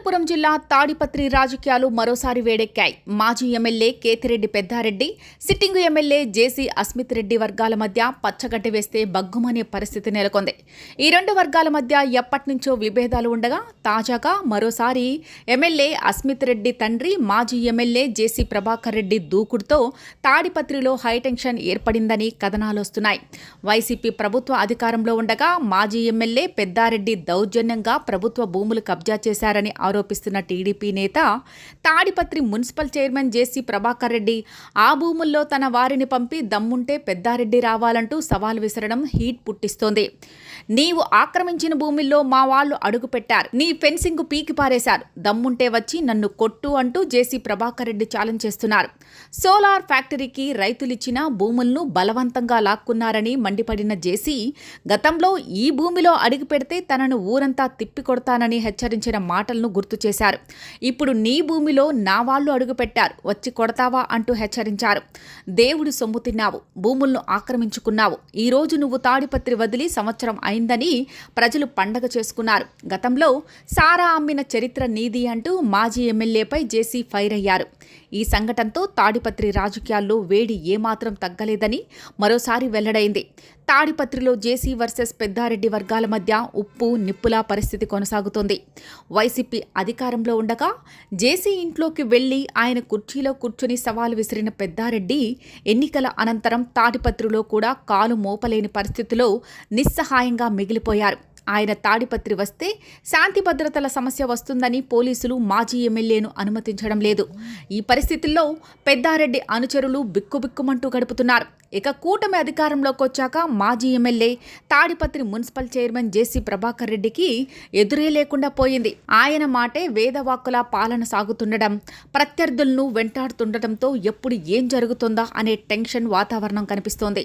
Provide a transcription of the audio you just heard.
అనంతపురం జిల్లా తాడిపత్రి రాజకీయాలు మరోసారి వేడెక్కాయి. మాజీ MLA Kethireddy Peddareddy sitting MLA JC Asmit Reddy వర్గాల మధ్య పచ్చగడ్డి వేస్తే బగ్గుమనే పరిస్థితి నెలకొంది. ఈ రెండు వర్గాల మధ్య ఎప్పటినుంచో విభేదాలు ఉండగా తాజాగా మరోసారి ఎమ్మెల్యే అస్మిత్ రెడ్డి తండ్రి మాజీ ఎమ్మెల్యే జేసీ ప్రభాకర్ రెడ్డి దూకుడుతో తాడిపత్రిలో హైటెన్షన్ ఏర్పడిందని కథనాలొస్తున్నాయి వైసీపీ ప్రభుత్వ అధికారంలో ఉండగా మాజీ ఎమ్మెల్యే పెద్దారెడ్డి దౌర్జన్యంగా ప్రభుత్వ భూములు కబ్జా చేశారని ఆరోపిస్తున్న టీడీపీ నేత Tadipatri municipal chairman JC Prabhakar Reddy ఆ భూముల్లో తన వారిని పంపి దమ్ముంటే పెద్దారెడ్డి రావాలంటూ సవాల్ విసరడం హీట్ పుట్టిస్తోంది. నీవు ఆక్రమించిన భూమిలో మా వాళ్ళు అడుగు పెట్టారు నీ ఫెన్సింగ్ పీకి పారేశారు. దమ్ముంటే వచ్చి నన్ను కొట్టు అంటూ జేసీ ప్రభాకర్ రెడ్డి ఛాలెంజ్ చేస్తున్నారు. సోలార్ ఫ్యాక్టరీకి రైతులిచ్చిన భూములను బలవంతంగా లాక్కున్నారని మండిపడిన జేసీ గతంలో ఈ భూమిలో అడుగు పెడితే తనను ఊరంతా తిప్పికొడతానని హెచ్చరించిన మాటలను గుర్తు చేశారు. ఇప్పుడు నీ భూమిలో నా వాళ్ళు అడుగుపెట్టారు. వచ్చి కొడతావా అంటూ హెచ్చరించారు. దేవుడు సొమ్ము తిన్నావు. భూములను ఆక్రమించుకున్నావు. ఈ రోజు నువ్వు తాడిపత్రి వదిలి సంవత్సరం అయిందని ప్రజలు పండగ చేసుకున్నారు. గతంలో సారా అమ్మిన చరిత్ర నీది అంటూ మాజీ ఎమ్మెల్యేపై జేసీ ఫైర్ అయ్యారు. ఈ సంఘటనతో తాడిపత్రి రాజకీయాల్లో వేడి ఏమాత్రం తగ్గలేదని మరోసారి వెల్లడైంది. తాడిపత్రిలో జేసీ వర్సెస్ పెద్దారెడ్డి వర్గాల మధ్య ఉప్పు నిప్పులా పరిస్థితి కొనసాగుతోంది. వైసీపీ అధికారంలో ఉండగా జేసీ ఇంట్లోకి వెళ్ళి ఆయన కుర్చీలో కూర్చుని సవాలు విసిరిన పెద్దారెడ్డి ఎన్నికల అనంతరం తాడిపత్రిలో కూడా కాలు మోపలేని పరిస్థితిలో నిస్సహాయంగా మిగిలిపోయారు. ఆయన తాడిపత్రి వస్తే శాంతి భద్రతల సమస్య వస్తుందని పోలీసులు మాజీ ఎమ్మెల్యేను అనుమతించడం లేదు. ఈ పరిస్థితుల్లో పెద్దారెడ్డి అనుచరులు బిక్కుబిక్కుమంటూ గడుపుతున్నారు. ఇక కూటమి అధికారంలోకి వచ్చాక మాజీ MLA Tadipatri municipal chairman JC Prabhakar రెడ్డికి ఎదురే లేకుండా పోయింది. ఆయన మాటే వేదవాక్కుల పాలన సాగుతుండడం ప్రత్యర్థులను వెంటాడుతుండటంతో ఎప్పుడు ఏం జరుగుతుందా అనే టెన్షన్ వాతావరణం కనిపిస్తోంది.